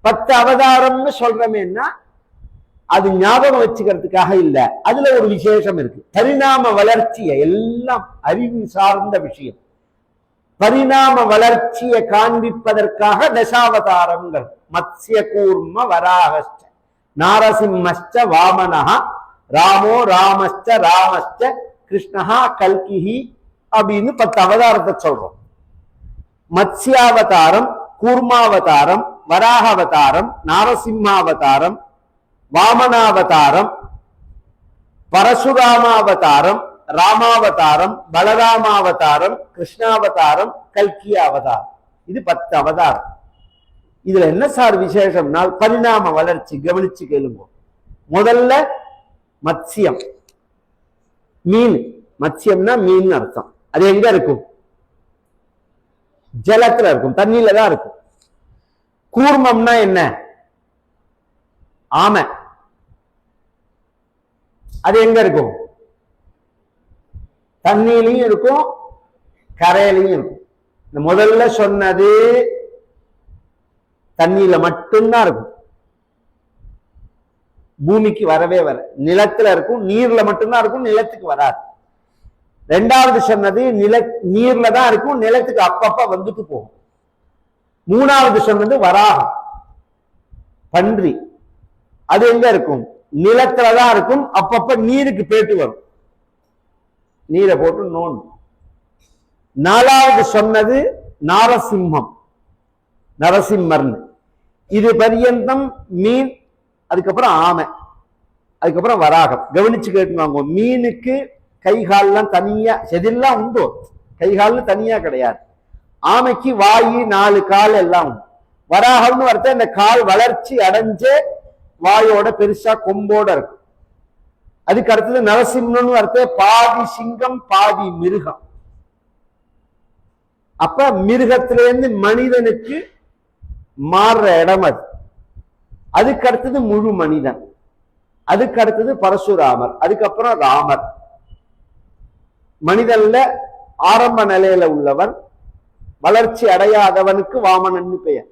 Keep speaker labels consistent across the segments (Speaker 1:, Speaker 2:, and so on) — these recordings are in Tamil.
Speaker 1: பத்து அவதாரம்னு சொல்றமேன்னா அது ஞாபகம் வச்சுக்கிறதுக்காக இல்லை. அதுல ஒரு விசேஷம் இருக்கு. பரிணாம வளர்ச்சியை எல்லாம் அறிவு சார்ந்த விஷயம். பரிணாம வளர்ச்சியை காண்பிப்பதற்காக தசாவதாரங்கள். மத்ய கூர்ம வராகஸ்ட நாரசிம்மஸ்ட வாமனஹ. ராமோ ராமஸ்ட ராமஸ்ட கிருஷ்ணஹா கல்கிஹி அப்படின்னு பத்து அவதாரத்தை சொல்றோம். மத்ஸ்யாவதாரம் கூர்மாவதாரம் வராகாவதாரம் நாரசிம்மாவதாரம் வாமனாவதாரம் பரசுராமாவதாரம் ராமாவதாரம் பலராமாவதாரம் கிருஷ்ணாவதாரம் கல்கி அவதாரம் இது பத்து அவதாரம். இதுல என்ன சார் விசேஷம்னா பரிணாம வளர்ச்சி கவனிச்சு கேளுங்க. முதல்ல மத்சியம் மீன். மத்சியம்னா மீன் அர்த்தம். அது எங்க இருக்கும்? ஜலத்துல இருக்கும். தண்ணியில தான் இருக்கும். கூர்மம்னா என்ன? ஆமை. அது எங்க இருக்கும்? தண்ணியிலையும் இருக்கும் கரையிலையும் இருக்கும். இந்த முதல்ல சொன்னது தண்ணியில மட்டும்தான் இருக்கும். பூமிக்கு வரவே வர நிலத்துல இருக்கும் நீர்ல மட்டும்தான் இருக்கும் நிலத்துக்கு வராது. ரெண்டாவது சொன்னது நில நீர்ல தான் இருக்கும் நிலத்துக்கு அப்பப்ப வந்துட்டு போகும். மூணாவது சொன்னது வராகம். பன்றி. அது எங்க இருக்கும்? நிலத்துலதான் இருக்கும். அப்பப்ப நீருக்கு பேட்டு வரும். நீரை போட்டு நோண்டும். நாலாவது சொன்னது நாரசிம்மம். நரசிம்மர்னு. இது பரியந்தம் மீன் அதுக்கப்புறம் ஆமை. அதுக்கப்புறம் வராகம். கவனிச்சு கேட்டுவாங்க மீனுக்கு கை கால்லாம் தனியா செதில்லாம் உண்டு. கை கால்னு தனியா கிடையாது. ஆமைக்கு வாயு நாலு கால் எல்லாம் வராகம்னு வரத்த இந்த கால் வளர்ச்சி அடைஞ்சே வாயோட பெருசா கொம்போட இருக்கும். அதுக்கு அடுத்தது நரசிம்மன்னு வரத்த பாதி சிங்கம் பாதி மிருகம். அப்ப மிருகத்திலேருந்து மனிதனுக்கு மாறுற இடம் அது. அதுக்கு அடுத்தது முழு மனிதன். அதுக்கு அடுத்தது பரசுராமர் அதுக்கப்புறம் ராமர். மனிதன்ல ஆரம்ப நிலையில உள்ளவன் வளர்ச்சி அடையாதவனுக்கு வாமனன்னு பெயர்.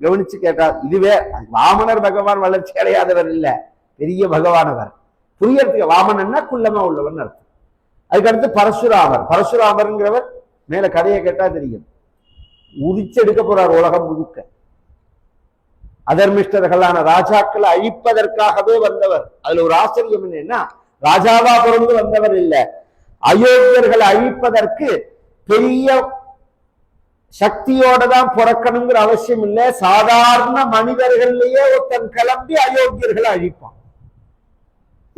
Speaker 1: கவனிச்சு கேட்டார் இதுவே வாமனர் பகவான் வளர்ச்சி அடையாதவர் இல்ல பெரிய பகவானவர். புரியறதுக்கு வாமனன்னா குள்ளமா உள்ளவன் அர்த்தம். அதுக்கடுத்து பரசுராமர். பரசுராமருங்கிறவர் மேல கதையை கேட்டா தெரியும். உரிச்செடுக்க போறார் உலகம் முழுக்க. அதர்மிஷ்டர்களான ராஜாக்களை அழிப்பதற்காகவே வந்தவர். அதுல ஒரு ஆச்சரியம் என்னன்னா ராஜாவா பிறந்து வந்தவர் இல்ல. அயோக்கியர்களை அழிப்பதற்கு பெரிய சக்தியோட தான் பிறக்கணுங்கிற அவசியம் இல்லை. சாதாரண மனிதர்கள்லயே ஒருத்தன் கிளம்பி அயோக்கியர்களை அழிப்பான்.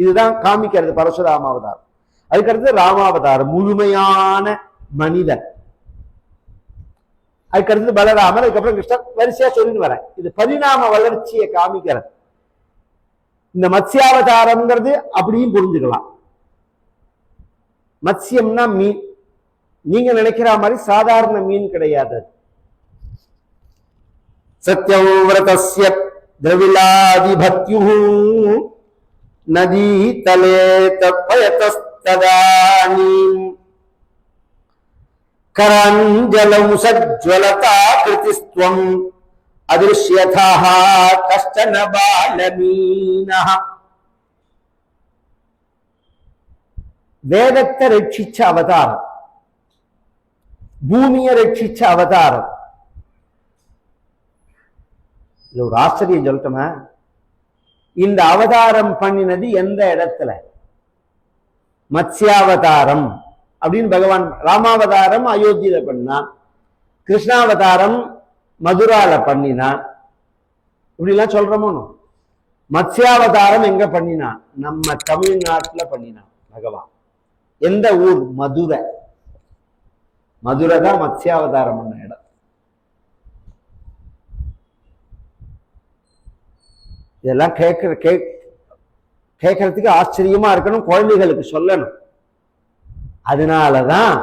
Speaker 1: இதுதான் காமிக்கிறது பரசுராம அவதாரம் அதுக்கடுத்து ராமாவதாரம் முழுமையான மனிதன். அதுக்கடுத்து பலராமர் அதுக்கப்புறம் கிருஷ்ணன் வரிசையா சொல்லிட்டு வரேன். இது பரிணாம வளர்ச்சியை காமிக்கிறது. இந்த மத்ஸ்யாவதாரம்ங்கிறது அப்படியும் புரிஞ்சுக்கலாம். மத்சியம்னா மீன். நீங்க நினைக்கிற மாதிரி சாதாரண மீன் கிடையாது. சத்யவிரதஸ்ய திரவிலாதிபத்யு நதி தலே தப்பயதஸ்ததானீம் கராஞ்சலம் சஜ்வலதா கிருதிஸ்துவம் அதிருஷ்யதः கஷ்டன பாலமீனः வேதத்தை ரட்சிச்ச அவதாரம். பூமியை ரட்சிச்ச அவதாரம். இது ஒரு ஆச்சரியம் சொல்லட்டுமா? இந்த அவதாரம் பண்ணினது எந்த இடத்துல? மத்ஸ்யாவதாரம் அப்படின்னு பகவான் ராமாவதாரம் அயோத்தியில பண்ணான். கிருஷ்ணாவதாரம் மதுரால பண்ணினான். இப்படிலாம் சொல்றோமோ? மத்ஸ்யாவதாரம் எங்க பண்ணினான்? நம்ம தமிழ்நாட்டுல பண்ணினான் பகவான். எந்த ஊர்? மதுரை. மதுரை தான் மத்ஸ்யாவதாரம் பண்ண இடம். இதெல்லாம் கேட்குற கேக் கேட்கறதுக்கு ஆச்சரியமா இருக்கணும் குழந்தைகளுக்கு சொல்லணும். அதனால தான்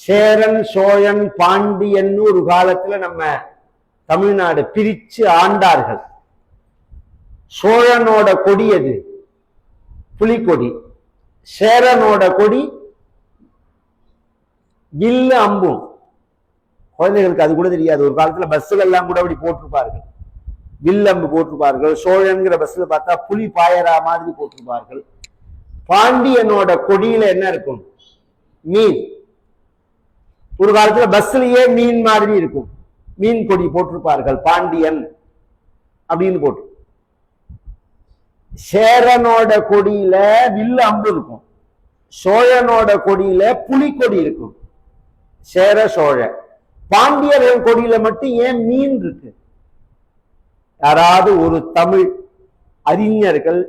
Speaker 1: சேரன் சோழன் பாண்டியன்னு ஒரு காலத்துல நம்ம தமிழ்நாடு பிரிச்சு ஆண்டார்கள். சோழனோட கொடி அது புலிக்கொடி. சேரனோட கொடி வில்லு அம்பும். குழந்தைகளுக்கு அது கூட தெரியாது. ஒரு காலத்துல பஸ்ஸுகள் எல்லாம் கூட அப்படி போட்டிருப்பார்கள். வில்லம்பு போட்டிருப்பார்கள். சோழன்கிற பஸ்ல பார்த்தா புலி பாயரா மாதிரி போட்டிருப்பார்கள். பாண்டியனோட கொடியில என்ன இருக்கும்? மீன். ஒரு காலத்துல பஸ்லயே மீன் மாதிரி இருக்கும். மீன் கொடி போட்டிருப்பார்கள். பாண்டியன் அப்படின்னு போட்டு. சேரனோட கொடியில வில்லு அம்பு இருக்கும். சோழனோட கொடியில புலிக்கொடி இருக்கும். சேர சோழ பாண்டியர்கள் கொடியில மட்டும் ஏன் மீன் இருக்கு? யாராவது ஒரு தமிழ் அறிஞர்கள்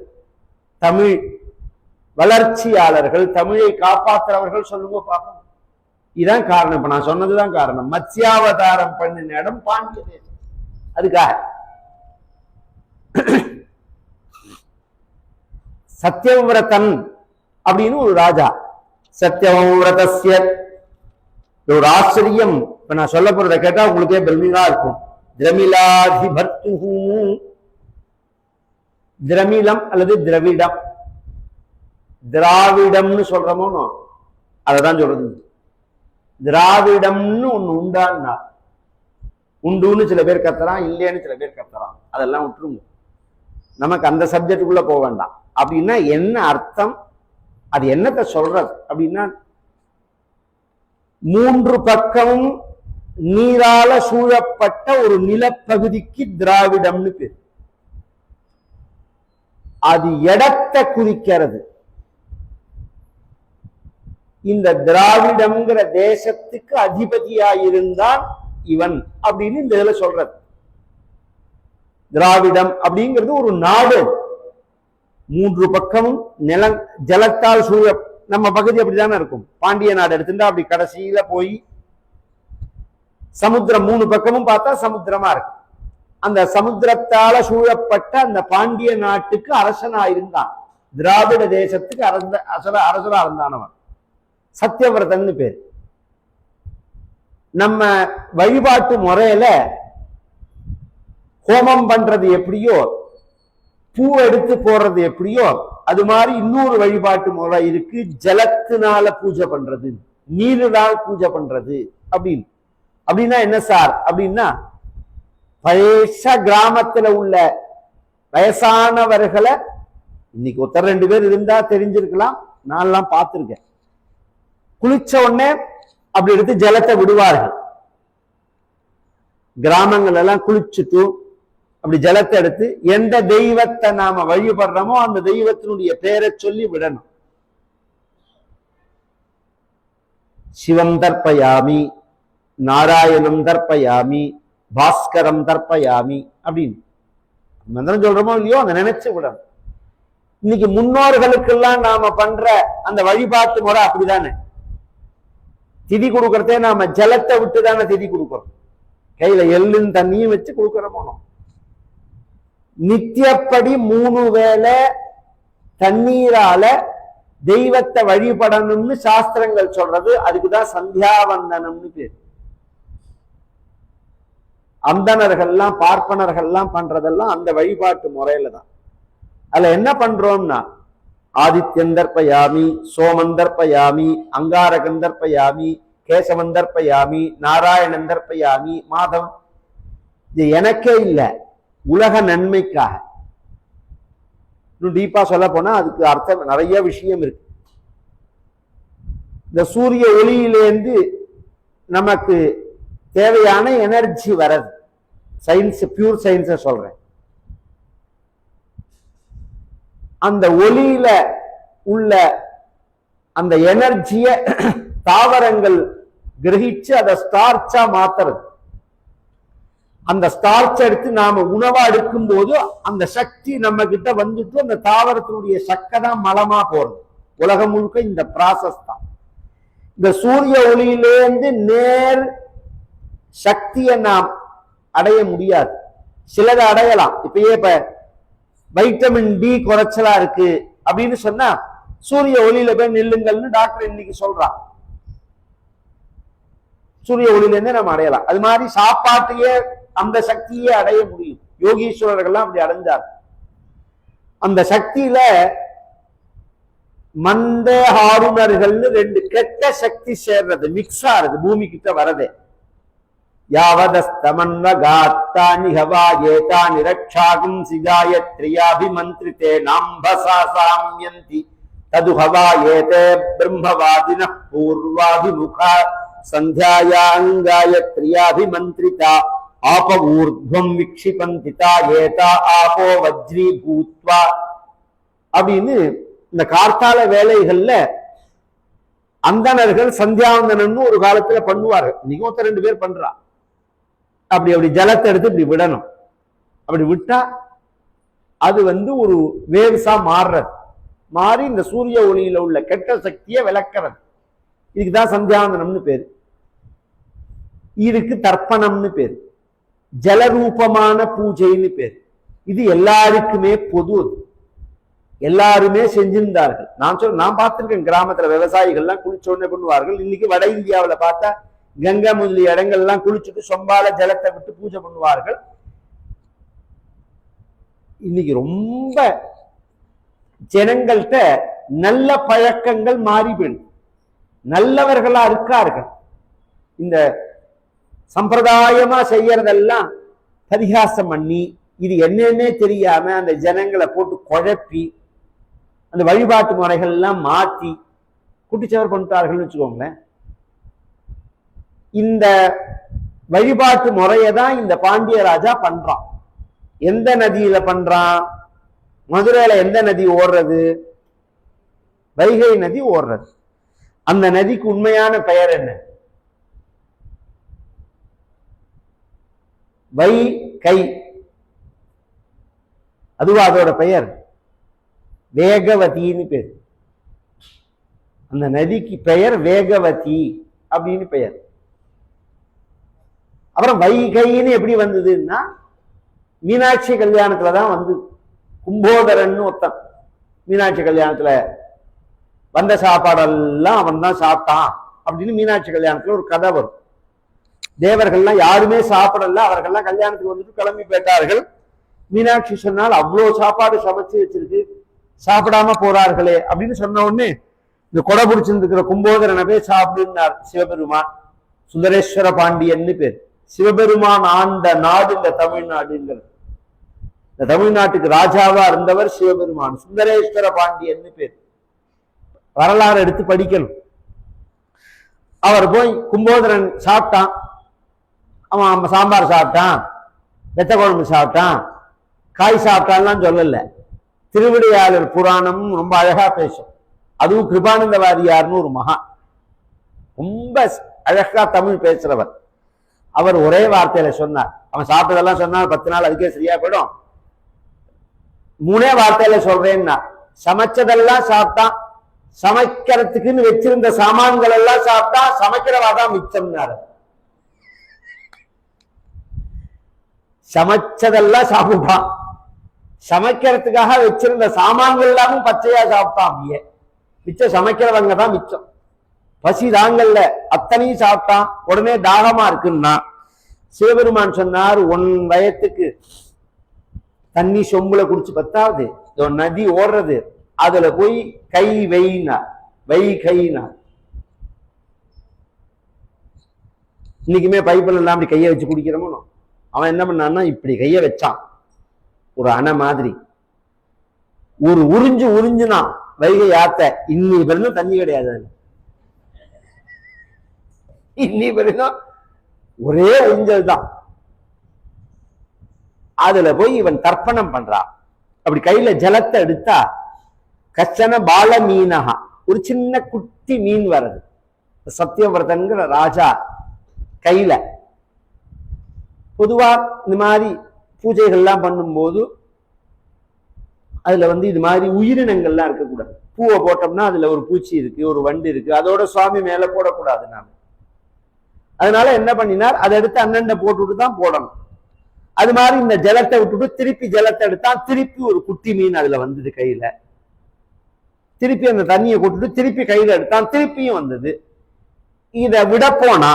Speaker 1: தமிழ் வளர்ச்சியாளர்கள் தமிழை காப்பாற்றுறவர்கள் சொல்லுங்க பார்ப்போம். இதான் காரணம். இப்ப நான் சொன்னதுதான் காரணம். மத்யாவதாரம் பண்ணின இடம் பாண்டிய தேசம் அதுக்காக. சத்தியவிரதன் அப்படின்னு ஒரு ராஜா. சத்தியவிரதஸ்ய ஒரு ஆச்சரியம். இப்ப நான் சொல்ல போறத கேட்டா உங்களுக்கே பிரமிகா இருக்கும். திரமிலாதிபர்த்து திரமிலம் அல்லது திரவிடம். திராவிடம்னு சொல்றோமோ அததான் சொல்றது. திராவிடம்னு ஒண்ணு உண்டான்னா உண்டுன்னு சில பேர் கத்துறான் இல்லைன்னு சில பேர் கத்துறான். அதெல்லாம் விட்டுருங்க. நமக்கு அந்த சப்ஜெக்டுக்குள்ள போக வேண்டாம். அப்படின்னா என்ன அர்த்தம்? அது என்னத்த சொல்றது? அப்படின்னா மூன்று பக்கமும் நீரால சூழப்பட்ட ஒரு நிலப்பகுதிக்கு திராவிடம்னு பேர். அது இடத்தை குறிக்கிறது. இந்த திராவிடம்ங்கிற தேசத்துக்கு அதிபதியாயிருந்தான் இவன் அப்படின்னு இந்த இதுல சொல்றது. திராவிடம் அப்படிங்கிறது ஒரு நாடு. மூன்று பக்கமும் நில ஜலத்தால் சூழ நம்ம பகுதி அப்படிதானே இருக்கும். பாண்டிய நாடு எடுத்துட்டா அப்படி கடைசியில போய் சமுத்திரம் மூணு பக்கமும் பார்த்தா சமுத்திரமா இருக்கு. அந்த சமுத்திரத்தால சூழப்பட்ட அந்த பாண்டிய நாட்டுக்கு அரசனா இருந்தான். திராவிட தேசத்துக்கு அரச அரச அரசரா இருந்தானவன். சத்தியவிரதன்னு பேர். நம்ம வழிபாட்டு முறையில ஹோமம் பண்றது எப்படியோ பூ எடுத்து போடுறது எப்படியோ அது மாதிரி இன்னொரு வழிபாட்டு முறை இருக்கு. ஜலத்தினால பூஜை பண்றது நீரினால் பூஜை பண்றது அப்படின்னு. அப்படின்னா என்ன சார்? அப்படின்னா பழச கிராமத்துல உள்ள வயசானவர்களை இன்னைக்கு ஒருத்தர் ரெண்டு பேர் இருந்தா தெரிஞ்சிருக்கலாம். நான்லாம் பார்த்திருக்கேன். குளிச்ச உடனே அப்படி எடுத்து ஜலத்தை விடுவார்கள். கிராமங்கள் எல்லாம் குளிச்சுட்டும் அப்படி ஜலத்தை எடுத்து எந்த தெய்வத்தை நாம வழிபடுறோமோ அந்த தெய்வத்தினுடைய பெயரை சொல்லி விடணும். சிவம் தர்ப்பயாமி நாராயணம் தர்ப்பயாமி பாஸ்கரம் தர்ப்பயாமி அப்படின்னு. மந்திரம் சொல்றோமோ இல்லையோ அதை நினைச்சு விடணும். இன்னைக்கு முன்னோர்களுக்கெல்லாம் நாம பண்ற அந்த வழிபாட்டு முறை அப்படிதானே? திதி கொடுக்கறதே நாம ஜலத்தை விட்டு தானே திதி கொடுக்குறோம். கையில எள்ளும் தண்ணியும் வச்சு கொடுக்கறோமோ? நித்தியப்படி மூணு வேளை தண்ணீரால தெய்வத்தை வழிபடணும்னு சாஸ்திரங்கள் சொல்றது. அதுக்குதான் சந்தியாவந்தனம்னு பேர். அந்தனர்கள்லாம் பார்ப்பனர்கள்லாம் பண்றதெல்லாம் அந்த வழிபாட்டு முறையில தான் அதுல என்ன பண்றோம்னா ஆதித்யந்தர்பயாமி சோமந்தர்பயாமி அங்காரகந்தர்பயாமி கேசவந்தர்பயாமி நாராயணந்தர்பயாமி மாதம் இது எனக்கே இல்லை. உலக நன்மைக்காக. இன்னும் டீப்பாக சொல்ல போனால் அதுக்கு அர்த்தம் நிறைய விஷயம் இருக்கு. இந்த சூரிய ஒளியிலேருந்து நமக்கு தேவையான எனர்ஜி வர்றது. சயின்ஸ் பியூர் சயின்ஸை சொல்றேன். அந்த ஒளியில உள்ள அந்த எனர்ஜியை தாவரங்கள் கிரகிச்சு அதை ஸ்டார்ச்சா மாத்துறது. அந்த ஸ்டார்ச் எடுத்து நாம உணவா எடுக்கும் போது அந்த சக்தி நம்ம கிட்ட வந்துட்டு அந்த தாவரத்தினுடைய சக்கை தான் மலமா போறது உலகம் முழுக்க இந்த ப்ராசஸ் தான். இந்த சூரிய ஒளியிலேருந்து நேர் சக்தியை நாம் அடைய முடியாது. சிலதை அடையலாம். இப்பயே இப்ப வைட்டமின் டி குறைச்சலா இருக்கு அப்படின்னு சொன்னா சூரிய ஒளியில போய் நில்லுங்கள்னு டாக்டர் இன்னைக்கு சொல்றான். சூரிய ஒளியில இருந்தே நம்ம அடையலாம். அது மாதிரி சாப்பாட்டையே அந்த சக்தியே அடைய முடியும். யோகீஸ்வரர்கள்லாம் அப்படி அடைஞ்சார் அந்த சக்தியில மந்த ஆளுநர்கள்னு ரெண்டு கெட்ட சக்தி சேர்றது மிக்ஸ் ஆறுது பூமி கிட்ட வரதே. யாவதஸ்தமன்வகாத்தானி ஹவா ஏதானி ரக்ஷாகும் சிகாயத்ரியாபிமந்திரிதே நாம்பசா சாம்யந்தி. தது ஹவா ஏதே பிரம்மவாதின பூர்வாபிமுகா. சந்தியாயாங்காயத்ரியாபிமந்திரிதா ஆப ஊர்துவம் விக்ஷிபந்திதா ஏதா ஆபோ வஜ்ரி பூத்வா அப்படின்னு இந்த கார்த்தால வேலைகள்ல அந்தணர்கள் சந்தியாவந்தனம்னு ஒரு காலத்துல பண்ணுவார்கள். இன்னைக்கு ஒருத்தர் ரெண்டு பேர் பண்றா. அப்படி அப்படி ஜலத்தை எடுத்து இப்படி விடணும். அப்படி விட்டா அது வந்து ஒரு வேவ்ஸா மாறுறது. மாறி இந்த சூரிய ஒளியில உள்ள கெட்ட சக்தியை விளக்குறது. இதுக்குதான் சந்தியாவந்தனம்னு பேரு. இதுக்கு தர்ப்பணம்னு பேரு. ஜலரூபமான பூஜைன்னு பேரு. இது எல்லாருக்குமே பொது அது. எல்லாருமே செஞ்சிருந்தார்கள். நான் சொல்ல நான் பார்த்திருக்கேன் கிராமத்துல விவசாயிகள்லாம் குளிச்சோடனே பண்ணுவார்கள் இன்னைக்கு வட இந்தியாவுல பார்த்தா கங்கை முதலிய இடங்கள்லாம் குளிச்சுட்டு சொம்பால ஜலத்தை விட்டு பூஜை பண்ணுவார்கள். இன்னைக்கு ரொம்ப ஜனங்கள்கிட்ட நல்ல பழக்கங்கள் மாறி போயிடும் நல்லவர்களா இருக்கார்கள். இந்த சம்பிரதாயமா செய்யறதெல்லாம் பரிகாசம் பண்ணி இது என்னன்னே தெரியாம அந்த ஜனங்களை போட்டு குழப்பி அந்த வழிபாட்டு முறைகள்லாம் மாற்றி குட்டிச்சவர் பண்ணிட்டார்கள்னு வச்சுக்கோங்களேன். இந்த வழிபாட்டு முறையை தான் இந்த பாண்டிய ராஜா பண்றான். எந்த நதியில பண்றான்? மதுரையில எந்த நதி ஓடுறது? வைகை நதி ஓடுறது. அந்த நதிக்கு உண்மையான பெயர் என்ன? வை கை. அதுவா அதோட பெயர்? வேகவதின்னு பேர். அந்த நதிக்கு பெயர் வேகவதி அப்படின்னு பெயர். அப்புறம் வைகைன்னு எப்படி வந்ததுன்னா மீனாட்சி கல்யாணத்துல தான் வந்து கும்போதரன் ஒருத்தன் மீனாட்சி கல்யாணத்துல வந்த சாப்பாடெல்லாம் அவன் தான் சாப்பிட்டான் அப்படின்னு மீனாட்சி கல்யாணத்துல ஒரு கதை வரும். தேவர்கள்லாம் யாருமே சாப்பிடல. அவர்கள்லாம் கல்யாணத்துக்கு வந்துட்டு கிளம்பி போயிட்டார்கள். மீனாட்சி சொன்னால் அவ்வளோ சாப்பாடு சமைச்சு வச்சிருக்கு. சாப்பிடாம போறார்களே. அப்படின்னு சொன்ன உடனே இந்த கொடை பிடிச்சிருந்துக்கிற கும்போதரனை போய் சாப்பிடுனார் சிவபெருமான். சுந்தரேஸ்வர பாண்டியன்னு பேர். சிவபெருமான் ஆண்ட நாடு இந்த தமிழ்நாடுங்கிறது இந்த தமிழ்நாட்டுக்கு ராஜாவா இருந்தவர் சிவபெருமான். சுந்தரேஸ்வர பாண்டியன்னு பேர். வரலாறு எடுத்து படிக்கணும். அவர் போய் கும்போதரன் சாப்பிட்டான். அவன் சாம்பார் சாப்பிட்டான். வெத்த குழம்பு சாப்பிட்டான். காய் சாப்பிட்டான்லாம் சொல்லலை. திருவிடையாளர் புராணம் ரொம்ப அழகா பேசும். அதுவும் கிருபானந்த வாரியார்னு ஒரு மகா. ரொம்ப அழகா தமிழ் பேசுறவர். அவர் ஒரே வார்த்தையில சொன்னார். அவன் சாப்பிட்டதெல்லாம் சொன்னார் பத்து நாள் அதுக்கே சரியா போயிடும். மூணே வார்த்தையில சொல்றேன்னா சமைச்சதெல்லாம் சாப்பிட்டான் சமைக்கிறதுக்குன்னு வச்சிருந்த சாமான்கள் எல்லாம் சாப்பிட்டா சமைக்கிறவா தான் மிச்சம்னாரு. சமைச்சதெல்லாம் சாப்பிட்டான் சமைக்கிறதுக்காக வச்சிருந்த சாமான்கள் எல்லாமும் பச்சையா சாப்பிட்டான் அப்படியே. மிச்சம் சமைக்கிறவங்க தான் மிச்சம். பசி தாங்கல்ல அத்தனையும் சாப்பிட்டான் உடனே தாகமா இருக்குன்னா சிவபெருமான் சொன்னார் உன் வயத்துக்கு தண்ணி சொம்புல குடிச்சு பத்தாவது நதி ஓடுறது அதுல போய் கை வைனா வை கைனா. இன்னைக்குமே பைப்பில் எல்லாம் அப்படி கையை வச்சு குடிக்கிறோமோ அவன் என்ன பண்ணான்னா இப்படி கையை வச்சான். ஒரு அணை மாதிரி. ஒரு உறிஞ்சு உறிஞ்சுனான் வைகை ஆத்த. இன்னி பிறந்தும் தண்ணி கிடையாது இன்னி பிறந்தும் ஒரே உறிஞ்சல் தான். அதுல போய் இவன் தர்ப்பணம் பண்றான். அப்படி கையில ஜலத்தை எடுத்தா கச்சன பால மீனகா ஒரு சின்ன குட்டி மீன் வருது சத்தியவிரதங்கிற ராஜா கையில. பொதுவாக இந்த மாதிரி பூஜைகள்லாம் பண்ணும்போது அதில் வந்து இது மாதிரி உயிரினங்கள்லாம் இருக்கக்கூடாது. பூவை போட்டோம்னா அதில் ஒரு பூச்சி இருக்கு ஒரு வண்டு இருக்குது அதோட சுவாமி மேலே போடக்கூடாது நாம். அதனால என்ன பண்ணினார்? அதை எடுத்து அண்ணன்ட போட்டுட்டு தான் போடணும். அது மாதிரி இந்த ஜலத்தை விட்டுட்டு திருப்பி ஜலத்தை எடுத்தா திருப்பி ஒரு குட்டி மீன் அதுல வந்தது கையில. திருப்பி அந்த தண்ணியை கொட்டுட்டு திருப்பி கையில எடுத்தான் திருப்பியும் வந்தது. இதை விட போனா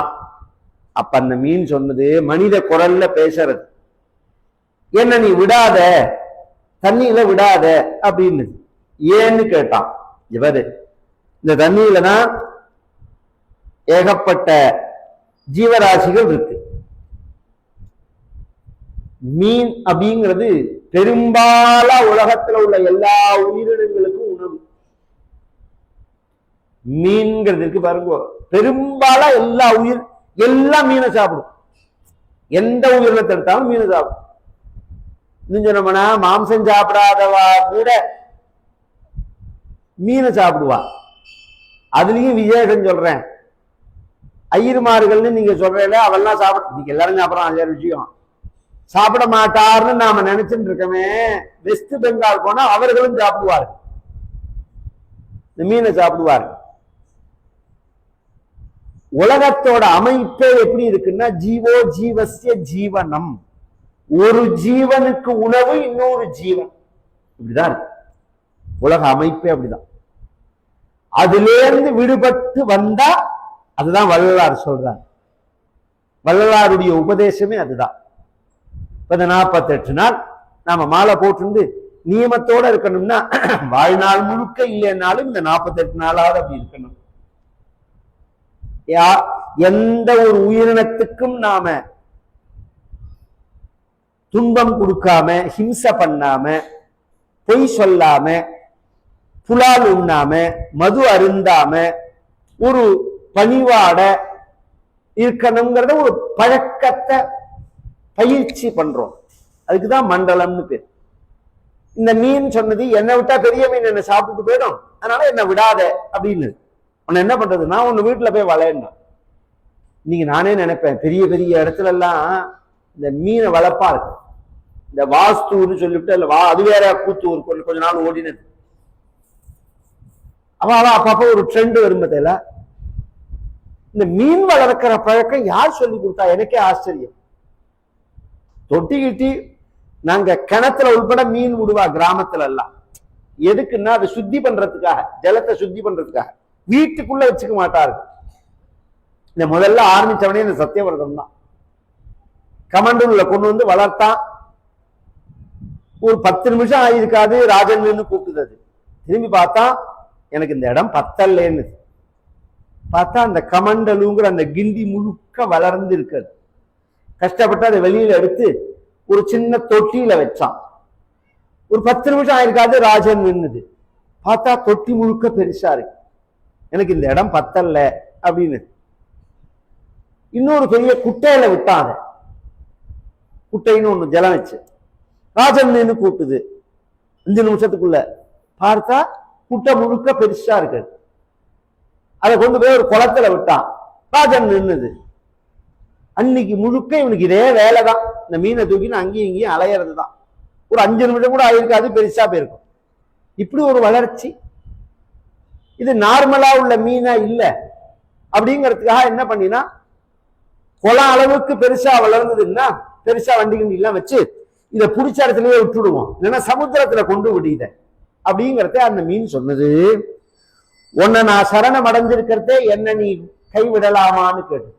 Speaker 1: அப்ப அந்த மீன் சொன்னது மனித குரல்ல பேசுறது. என்ன நீ விடாத? தண்ணியில விடாத அப்படின்னு ஏன்னு கேட்டான். இவரு இந்த தண்ணியில தான் ஏகப்பட்ட ஜீவராசிகள் இருக்கு. மீன் அப்படிங்கிறது பெரும்பாலா உலகத்துல உள்ள எல்லா உயிரினங்களுக்கும் உணவு. மீன்கிறது இருக்கு பாருங்க. பெரும்பாலா எல்லா உயிர் எல்லாம் மீனை சாப்பிடும். எந்த உயிரினத்தை எடுத்தாலும் மீனை சாப்பிடும். இன்னும் சொன்னோம்னா மாம்சம் சாப்பிடாதவா கூட மீனை சாப்பிடுவா. அதுலயும் விசேஷம் சொல்றேன். ஐயர்மார்கள்னு நீங்க சொல்றீங்க அவெல்லாம் சாப்பிட நீங்க எல்லாரும் சாப்பிடலாம் அது விஷயம். சாப்பிட மாட்டார்னு நாம நினைச்சுட்டு இருக்கோமே. வெஸ்ட் பெங்கால் போனா அவர்களும் சாப்பிடுவார்கள். இந்த மீனை சாப்பிடுவார்கள். உலகத்தோட அமைப்பே எப்படி இருக்குன்னா ஜீவோ ஜீவசிய ஜீவனம். ஒரு ஜீவனுக்கு உணவு இன்னொரு ஜீவன். இப்படிதான் இருக்கு. உலக அமைப்பே அப்படிதான். அதிலேருந்து விடுபட்டு வந்தா அதுதான் வள்ளலார் சொல்றார். வள்ளலாருடைய உபதேசமே அதுதான். இப்ப இந்த நாற்பத்தெட்டு நாள் நாம மாலை போட்டுருந்து நியமத்தோட இருக்கணும்னா வாழ்நாள் முழுக்க இல்லைன்னாலும் இந்த நாற்பத்தெட்டு நாளாவது அப்படி இருக்கணும். எந்த ஒரு உயிரினத்துக்கும் நாம துன்பம் கொடுக்காம ஹிம்சை பண்ணாம பொய் சொல்லாம புலால் உண்ணாம மது அருந்தாம ஒரு பணிவாட இருக்கணுங்கிறத ஒரு பழக்கத்தை பயிற்சி பண்றோம். அதுக்குதான் மண்டலம்னு பேர். இந்த மீன் சொன்னது என்னை விட்டா பெரிய மீன் என்ன சாப்பிட்டு போயிடும். அதனால என்ன விடாத அப்படின்னு. உன்னை என்ன பண்றது? நான் உன்னை வீட்டுல போய் வளையணும் இன்னைக்கு நானே நினைப்பேன் பெரிய பெரிய இடத்துல எல்லாம் இந்த மீனை வளர்ப்பா இருக்கு. இந்த வாஸ்துன்னு சொல்லிவிட்டு இல்லை வா அது வேற கூத்து ஒரு கொஞ்ச கொஞ்ச நாள் ஓடினது. அவ அப்பப்போ ஒரு ட்ரெண்ட் வரும் இந்த மீன் வளர்க்கிற பழக்கம் யார் சொல்லி கொடுத்தா? எனக்கே ஆச்சரியம். தொட்டி கிட்டி நாங்க கிணத்துல உள்பட மீன் விடுவா கிராமத்துல எல்லாம் எதுக்குன்னா அதை சுத்தி பண்றதுக்காக ஜலத்தை சுத்தி பண்றதுக்காக. வீட்டுக்குள்ள வச்சுக்க மாட்டார்கள் இந்த முதல்ல ஆரம்பிச்சவனே இந்த சத்தியவிரதம் தான். கமண்டூர்ல கொண்டு வந்து வளர்த்தான் ஒரு பத்து நிமிஷம் ஆயிருக்காது ராஜன் கூப்பிடுது அது திரும்பி பார்த்தா எனக்கு இந்த இடம் பத்தல்லேன்னு. பார்த்தா அந்த கமண்டலுங்கிற அந்த கிண்டி முழுக்க வளர்ந்து இருக்கிறது. கஷ்டப்பட்டு அதை வெளியில எடுத்து ஒரு சின்ன தொட்டியில வச்சான். ஒரு பத்து நிமிஷம் ஆயிருக்காது ராஜன் நின்னுது. பார்த்தா தொட்டி முழுக்க பெருசா இருக்கு. எனக்கு இந்த இடம் பத்தல்ல அப்படின்னு. இன்னொரு பெரிய குட்டையில விட்டாங்க. குட்டைன்னு ஒண்ணு ஜலம் வச்சு. ராஜன் நின்று கூப்பிட்டுது அஞ்சு நிமிஷத்துக்குள்ள பார்த்தா குட்டை முழுக்க பெருசா இருக்கு. அதை கொண்டு போய் ஒரு குளத்துல விட்டான். ராஜன் நின்னுது. அன்னைக்கு முழுக்க இவனுக்கு இதே வேலை தான் இந்த மீனை தூக்கின்னு அங்கேயும் இங்கேயும் அலையிறது தான் ஒரு அஞ்சு நிமிஷம் கூட ஆயிருக்காது பெருசா போயிருக்கும். இப்படி ஒரு வளர்ச்சி. இது நார்மலா உள்ள மீனா இல்ல. அப்படிங்கிறதுக்காக என்ன பண்ணினா குளம் அளவுக்கு பெருசா வளர்ந்ததுன்னா பெருசா வண்டிகள் எல்லாம் வச்சு இதை பிடிச்ச இடத்துலயே விட்டுடுவோம். இல்லைன்னா சமுத்திரத்துல கொண்டு விடுத அப்படிங்கிறத அந்த மீன் சொன்னது. உன்னை நான் சரணம் அடைஞ்சிருக்கிறதே என்ன நீ கைவிடலாமான்னு கேட்டு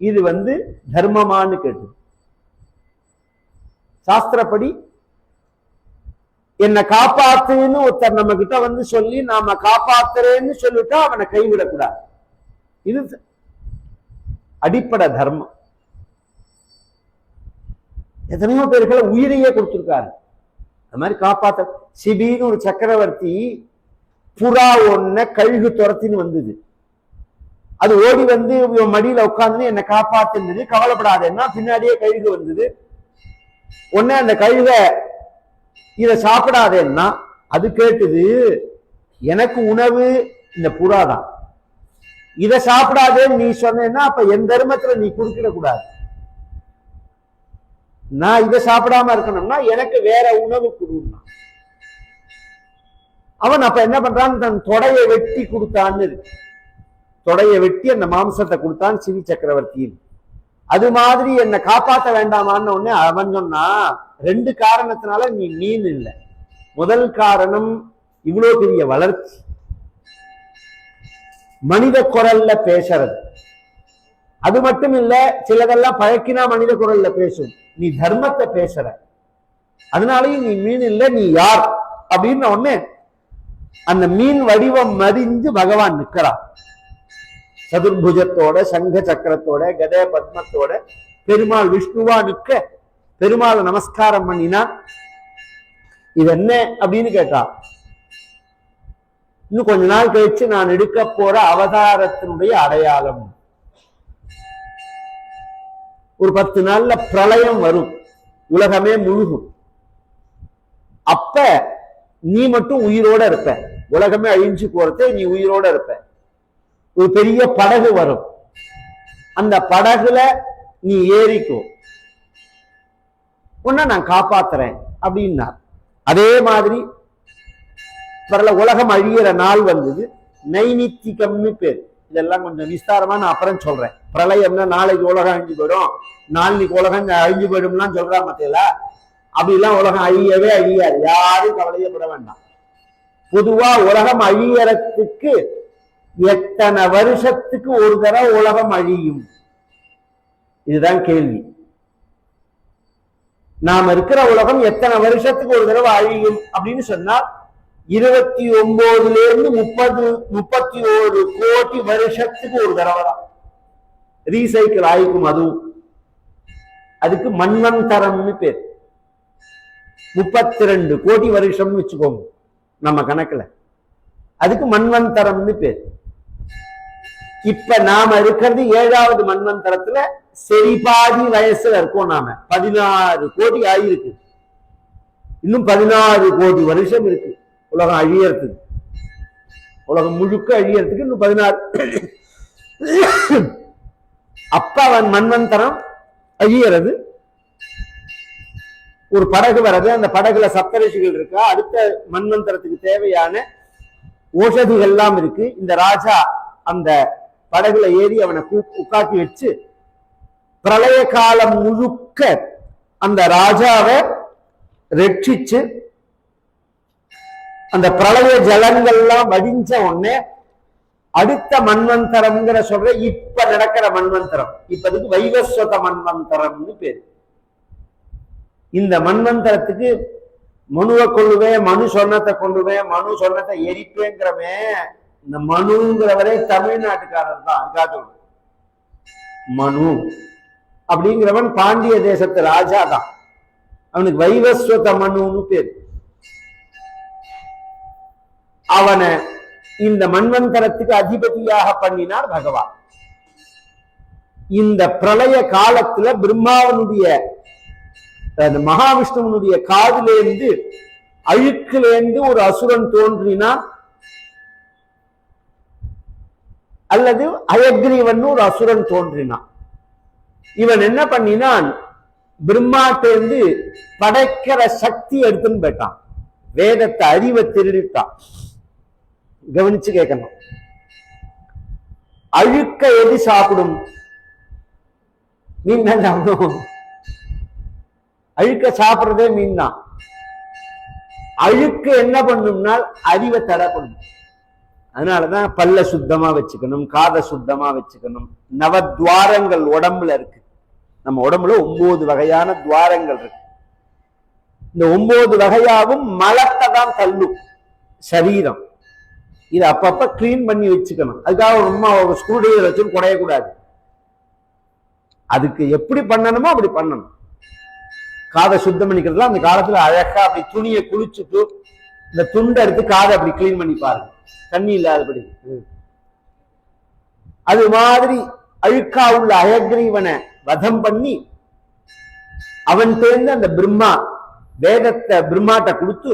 Speaker 1: இது வந்து தர்மமான்னு கேட்டு சாஸ்திரப்படி என்னை காப்பாத்துன்னு ஒருத்தர் நம்ம கிட்ட வந்து சொல்லி நாம காப்பாத்துறேன்னு சொல்லிட்டா அவனை கைவிடக்கூடாது. இது அடிப்படை தர்மம். எத்தனையோ பேர்களை உயிரையே கொடுத்துருக்காரு. அது மாதிரி காப்பாத்த சிபின்னு ஒரு சக்கரவர்த்தி புறா ஒன்ன கழுகு துரத்தின்னு வந்தது. அது ஓடி வந்து இவன் மடியில உட்கார்ந்து என்னை காப்பாத்துனது கவலைப்படாதேன்னா பின்னாடியே கழுகு வந்தது. ஒன்னு அந்த கழுகை இதை சாப்பிடாதேன்னா அது கேட்டுது எனக்கு உணவு இந்த புறா தான். இதை சாப்பிடாதேன்னு நீ சொன்னேன்னா அப்ப என் தர்மத்துல நீ குறுக்கிட கூடாது நான் இதை சாப்பிடாம இருக்கணும்னா எனக்கு வேற உணவு கொடுன்னா. அவன் அப்ப என்ன பண்றான்? தன் தொடையை வெட்டி கொடுத்தான்னு இருக்கு. தொடையை வெட்டி அந்த மாம்சத்தை கொடுத்தான் சிவி சக்கரவர்த்தியின். அது மாதிரி என்னை காப்பாற்ற வேண்டாமான்னு உடனே அவன் சொன்னா ரெண்டு காரணத்தினால நீ மீன் இல்லை. முதல் காரணம் இவ்வளவு பெரிய வளர்ச்சி. மனித குரல்ல பேசுறது. அது மட்டும் இல்ல சிலதெல்லாம் பழக்கினா மனித குரல்ல பேசும். நீ தர்மத்தை பேசுற. அதனாலயும் நீ மீன் இல்ல நீ யார்? அப்படின்னு உடனே அந்த மீன் வடிவம் மறிஞ்சு பகவான் நிக்கிறான் சதுர்புஜத்தோட சங்க சக்கரத்தோட கதே பத்மத்தோட பெருமாள் விஷ்ணுவா நிற்க பெருமாளை நமஸ்காரம் பண்ணினா இது என்ன அப்படின்னு கேட்டா இன்னும் கொஞ்ச நாள் கழிச்சு நான் எடுக்க போற அவதாரத்தினுடைய அடையாளம். ஒரு பத்து நாள்ல பிரளயம் வரும். உலகமே முழுகும். அப்ப நீ மட்டும் உயிரோட இருப்ப. உலகமே அழிஞ்சு போறதே நீ உயிரோட இருப்ப. ஒரு பெரிய படகு வரும். அந்த படகுல நீ ஏறிக்கோ. உன்னை நான் காப்பாத்துறேன் அப்படின்னார். அதே மாதிரி பரல உலகம் அழியிற நாள் வந்தது. நைமித்திகம்னு பேர். இதெல்லாம் கொஞ்சம் விஸ்தாரமா நான் அப்புறம் சொல்றேன். பிரளயம்னா நாளைக்கு உலகம் அழிஞ்சு போயிடும். நாளைக்கு உலகம் அழிஞ்சு போயிடும்லாம் சொல்றா மத்தியில அப்படிலாம் உலகம் அழியவே அழியாது. யாரும் கவலையப்பட வேண்டாம். பொதுவா உலகம் அழியறதுக்கு எத்தனை வருஷத்துக்கு ஒரு தடவை உலகம் அழியும்? இதுதான் கேள்வி. நாம இருக்கிற உலகம் எத்தனை வருஷத்துக்கு ஒரு தடவை அழியும்? அப்படின்னு சொன்னா இருபத்தி ஒன்பதுல இருந்து முப்பது முப்பத்தி ஒரு கோடி வருஷத்துக்கு ஒரு தடவை தான். ரீசைக்கிள் ஆயிக்கும் அதுவும் அதுக்கு மண்வந்தரம்னு பேர். முப்பத்தி ரெண்டு கோடி வருஷம்னு வச்சுக்கோங்க. நம்ம கணக்குல. அதுக்கு மண்வந்தரம்னு பேர். இப்ப நாம இருக்கிறது ஏழாவது மண்வந்தரத்துல செரிபாதி வயசுல இருக்கோம் நாம. பதினாறு கோடி ஆயிருக்கு. இன்னும் பதினாறு கோடி வருஷம் இருக்கு. உலகம் அழியறதுக்கு. உலகம் முழுக்க அழியறதுக்கு இன்னும் பதினாறு. அப்ப அவன் மண்வந்தரம் அழியறது. ஒரு படகு வர்றது அந்த படகுல சப்தரிஷிகள் இருக்கா? அடுத்த மண்வந்தரத்துக்கு தேவையான ஓஷதிகள் எல்லாம் இருக்கு. இந்த ராஜா அந்த படகுல ஏறி அவனை கூ- வச்சு பிரளய காலம் முழுக்க அந்த ராஜாவை ரட்சிச்சு அந்த பிரளய ஜலங்கள்லாம் வடிஞ்ச உடனே அடுத்த மன்வந்தரம்ங்கிற சொல்ற இப்ப நடக்கிற மன்வந்தரம். இப்ப அதுக்கு வைவஸ்வத மன்வந்தரம்னு பேரு. இந்த மன்வந்தரத்துக்கு மனுவை கொள்ளுவேன் மனு சொன்னத்தை கொள்ளுவேன் மனு சொன்னத்தை எரிப்பேங்கிறவன் இந்த மனுங்கிறவரே தமிழ்நாட்டுக்காரர் தான் அதுக்காக சொல்றேன் மனு அப்படிங்கிறவன் பாண்டிய தேசத்து ராஜா தான். அவனுக்கு வைவஸ்வத மனுன்னு பேர். அவனை இந்த மண்வந்தரத்துக்கு அதிபதியாக பண்ணினார் பகவான். இந்த பிரளய காலத்துல பிரம்மாவனுடைய அந்த மகாவிஷ்ணுவனுடைய காதிலேருந்து அழுக்கிலேருந்து ஒரு அசுரன் தோன்றினான். அல்லது அயக்ரீவன் ஒரு அசுரன் தோன்றினான். இவன் என்ன பண்ணினான்? பிரம்மாட்டேந்து படைக்கிற சக்தி எடுத்துன்னு போயிட்டான். வேதத்தை அறிவை திருடிட்டான். கவனிச்சு கேட்கணும். அழுக்க எது சாப்பிடும்? மீன் தான் சாப்பிடும் அழுக்க சாப்பிடுறதே மீன் தான் அழுக்கு என்ன பண்ணும்னால் அறிவை தடை பண்ணும். அதனாலதான் பல்ல சுத்தமா வச்சுக்கணும் காதை சுத்தமா வச்சுக்கணும். நவத்வாரங்கள் உடம்புல இருக்கு. நம்ம உடம்புல ஒன்பது வகையான துவாரங்கள் இருக்கு. இந்த ஒன்பது வகையாவும் மலத்தை தான் தள்ளும். சரீரம். இதை அப்பப்ப கிளீன் பண்ணி வச்சுக்கணும். அதுக்காக ரொம்ப ஒரு ஸ்க்ரூ டிரைவர் வச்சு குடையக்கூடாது. அதுக்கு எப்படி பண்ணணுமோ அப்படி பண்ணணும். காதை சுத்தம் பண்ணிக்கிறதுலாம் அந்த காலத்துல அழகா அப்படி துணியை குளிச்சுட்டு இந்த துண்டை எடுத்து காதை அப்படி கிளீன் பண்ணி பாருங்க. தண்ணி இல்லாதபடி. அது மாதிரி அழுக்கா உள்ள அயக்ரீவனை வதம் பண்ணி அவன் தேர்ந்து அந்த பிரம்மா வேதத்தை பிரம்மாட்ட கொடுத்து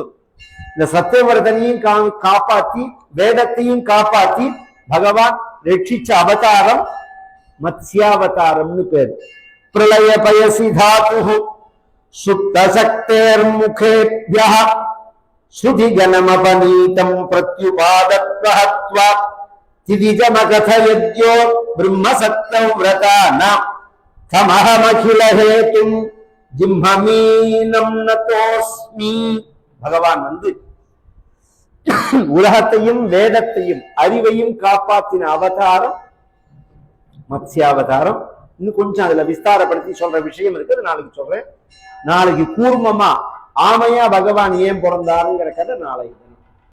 Speaker 1: இந்த சத்தியவரதனையும் காப்பாத்தி வேதத்தையும் காப்பாத்தி பகவான் ரட்சிச்ச அவதாரம் மத்ஸ்யாவதாரம்னு பேர். பிரளய பயசி தாத்து சுப்த சக்தேர் முகேபியா श्रुतिगणमपनीतम् ஜனமபனீதம் பிரத்யுபாதத்வஹத்வா திதிஜமகதயத்யோ பிரம்ம சத்தம் விரதான தமஹமகில ஹேதும் ஜிம்மமீனம் நதோஸ்மி பகவான் வந்து உலகத்தையும் வேதத்தையும் அறிவையும் காப்பாத்தின அவதாரம் மத்ஸ்யாவதாரம் இன்னும் கொஞ்சம் அதுல விஸ்தாரப்படுத்தி சொல்ற விஷயம் இருக்குது நாளைக்கு சொல்றேன் நாளைக்கு கூர்மமா ஆமையா பகவான் ஏன் பிறந்தாருங்கிற கதை நாளைக்கு